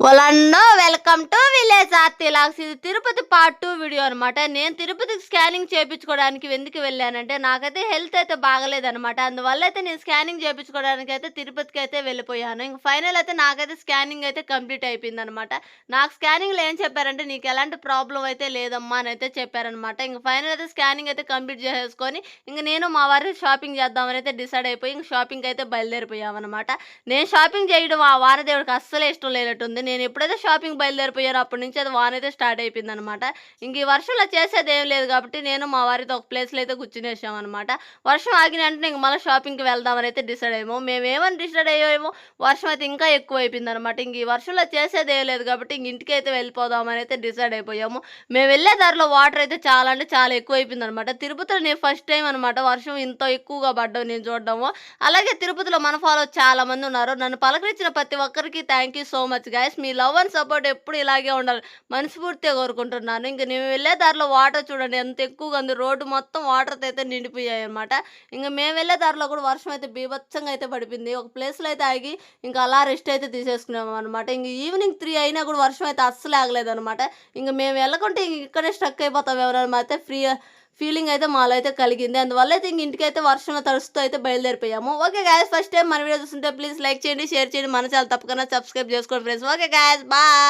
వాళ్ళన్నో welcome to village Aarti logs ఇది Tirupati part two video అనమాట నేను తిరుపతికి స్కానింగ్ చేయించుకోవడానికి ఎందుకు వెళ్ళానంటే నాకైతే హెల్త్ అయితే బాగలేదనమాట అందువల్ల అయితే నేను స్కానింగ్ చేయించుకోవడానికి అయితే తిరుపతికి అయితే వెళ్ళిపోయాను. ఇంక ఫైనల్ అయితే నాకైతే స్కానింగ్ అయితే కంప్లీట్ అయిపోయింది అనమాట నాకు స్కానింగ్లో ఏం చెప్పారంటే నీకు ఎలాంటి ప్రాబ్లం అయితే లేదమ్మా అని అయితే చెప్పారనమాట ఇంక ఫైనల్ అయితే స్కానింగ్ అయితే కంప్లీట్ చేసేసుకొని ఇంక నేను మా వారి షాపింగ్ చేద్దామని అయితే డిసైడ్ అయిపోయి ఇంక షాపింగ్ అయితే బయలుదేరిపోయామన్నమాట. నేను షాపింగ్ చేయడం ఆ వారదేవుడికి అస్సలు ఇష్టం లేనట్టుంది. నేను ఎప్పుడైతే షాపింగ్ బయలుదేరిపోయానో అప్పటి నుంచి అది వాన అయితే స్టార్ట్ అయిపోయింది అనమాట ఇంక ఈ వర్షంలో చేసేది ఏం లేదు కాబట్టి నేను మా వారితో ఒక ప్లేస్లో అయితే కూర్చునేసాం అనమాట వర్షం ఆగిన వెంటనే ఇంక మళ్ళీ షాపింగ్కి వెళ్దామని అయితే డిసైడ్ అయ్యాము. మేము ఏమని డిసైడ్ అయ్యామో వర్షం అయితే ఇంకా ఎక్కువ అయిపోయింది అనమాట ఇంక ఈ వర్షంలో చేసేది ఏం లేదు కాబట్టి ఇంక ఇంటికి అయితే వెళ్ళిపోదామని అయితే డిసైడ్ అయిపోయాము. మేము వెళ్ళే దారిలో వాటర్ అయితే చాలా అంటే చాలా ఎక్కువ అయిపోయింది అనమాట తిరుపతిలో నేను ఫస్ట్ టైం అనమాట వర్షం ఇంత ఎక్కువగా పడ్డం నేను చూడడము. అలాగే తిరుపతిలో మన ఫాలో చాలా మంది ఉన్నారు. నన్ను పలకరించిన ప్రతి ఒక్కరికి thank you so much guys me love and support ఎప్పుడు ఇలాగే ఉండాలి. మనస్ఫూర్తిగా కోరుకుంటున్నాను. ఇంక నేను వెళ్ళే దారిలో వాటర్ చూడండి ఎంత ఎక్కువగా ఉంది. రోడ్డు మొత్తం వాటర్తో అయితే నిండిపోయాయి అనమాట ఇంకా మేము వెళ్ళే దారిలో కూడా వర్షం అయితే బీభత్సంగా అయితే పడిపోయింది. ఒక ప్లేస్లో అయితే ఆగి ఇంకా అలా రెస్ట్ అయితే తీసేసుకున్నాం అనమాట ఇంక ఈవినింగ్ త్రీ అయినా కూడా వర్షం అయితే అస్సలు ఆగలేదు అనమాట ఇంకా మేము వెళ్ళకుంటే ఇంక ఇక్కడే స్టక్ అయిపోతాం ఎవరైనా. అయితే ఫ్రీ ఫీలింగ్ అయితే మాలో అయితే కలిగింది. అందువల్ల అయితే ఇంక ఇంటికి అయితే వర్షంలో తడుస్తూ అయితే బయలుదేరిపోయాము. ఓకే గాయస్ ఫస్ట్ టైం మన వీడియో చూస్తుంటే ప్లీజ్ లైక్ చేయండి షేర్ చేయండి. మన ఛానల్ తప్పకుండా సబ్స్క్రైబ్ చేసుకోండి ఫ్రెండ్స్ ఓకే గాయస్ బాయ్